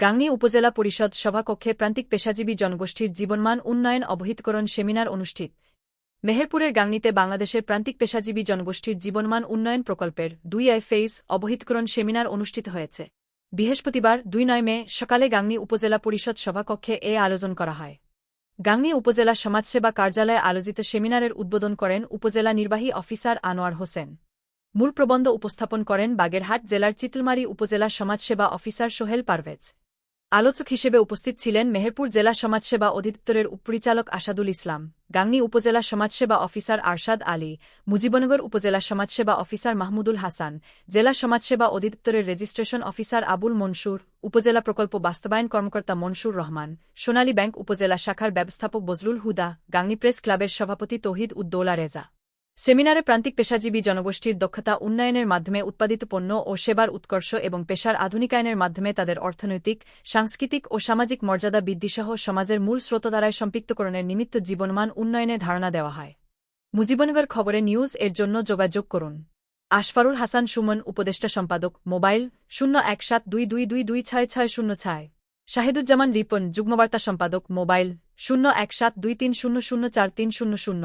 গাংনী উপজেলা পরিষদ সভাকক্ষে প্রান্তিক পেশাজীবী জনগোষ্ঠীর জীবনমান উন্নয়ন অবহিতকরণ সেমিনার অনুষ্ঠিত। মেহেরপুরের গাংনীতে বাংলাদেশের প্রান্তিক পেশাজীবী জনগোষ্ঠীর জীবনমান উন্নয়ন প্রকল্পের দুই আই ফেইজ অবহিতকরণ সেমিনার অনুষ্ঠিত হয়েছে। বৃহস্পতিবার, দুই নয় মে, সকালে গাংনী উপজেলা পরিষদ সভাকক্ষে এ আয়োজন করা হয়। গাংনী উপজেলা সমাজসেবা কার্যালয়ে আয়োজিত সেমিনারের উদ্বোধন করেন উপজেলা নির্বাহী অফিসার আনোয়ার হোসেন। মূল প্রবন্ধ উপস্থাপন করেন বাগেরহাট জেলার চিতলমারি উপজেলা সমাজসেবা অফিসার সোহেল পারভেজ। আলোচক হিসেবে উপস্থিত ছিলেন মেহেরপুর জেলা সমাজসেবা অধিদপ্তরের উপপরিচালক আসাদুল ইসলাম, গাংনী উপজেলা সমাজসেবা অফিসার আরশাদ আলী, মুজিবনগর উপজেলা সমাজসেবা অফিসার মাহমুদুল হাসান, জেলা সমাজসেবা অধিদপ্তরের রেজিস্ট্রেশন অফিসার আবুল মনসুর, উপজেলা প্রকল্প বাস্তবায়ন কর্মকর্তা মনসুর রহমান, সোনালী ব্যাংক উপজেলা শাখার ব্যবস্থাপক বজলুল হুদা, গাংনী প্রেস ক্লাবের সভাপতি তৌহিদ উদ্দৌলা রেজা। সেমিনারে প্রান্তিক পেশাজীবী জনগোষ্ঠীর দক্ষতা উন্নয়নের মাধ্যমে উৎপাদিত পণ্য ও সেবার উৎকর্ষ এবং পেশার আধুনিকায়নের মাধ্যমে তাদের অর্থনৈতিক, সাংস্কৃতিক ও সামাজিক মর্যাদা বৃদ্ধিসহ সমাজের মূল স্রোতধারায় সম্পৃক্তকরণের নিমিত্ত জীবনমান উন্নয়নে ধারণা দেওয়া হয়। মুজিবনগর খবরে নিউজ এর জন্য যোগাযোগ করুন। আশফারুল হাসান সুমন, উপদেষ্টা সম্পাদক, মোবাইল শূন্য এক সাত দুই দুই দুই দুই ছয় ছয় শূন্য ছয়। শাহিদুজ্জামান রিপন, যুগ্মবার্তা সম্পাদক, মোবাইল শূন্য এক সাত দুই তিন শূন্য শূন্য চার তিন শূন্য শূন্য।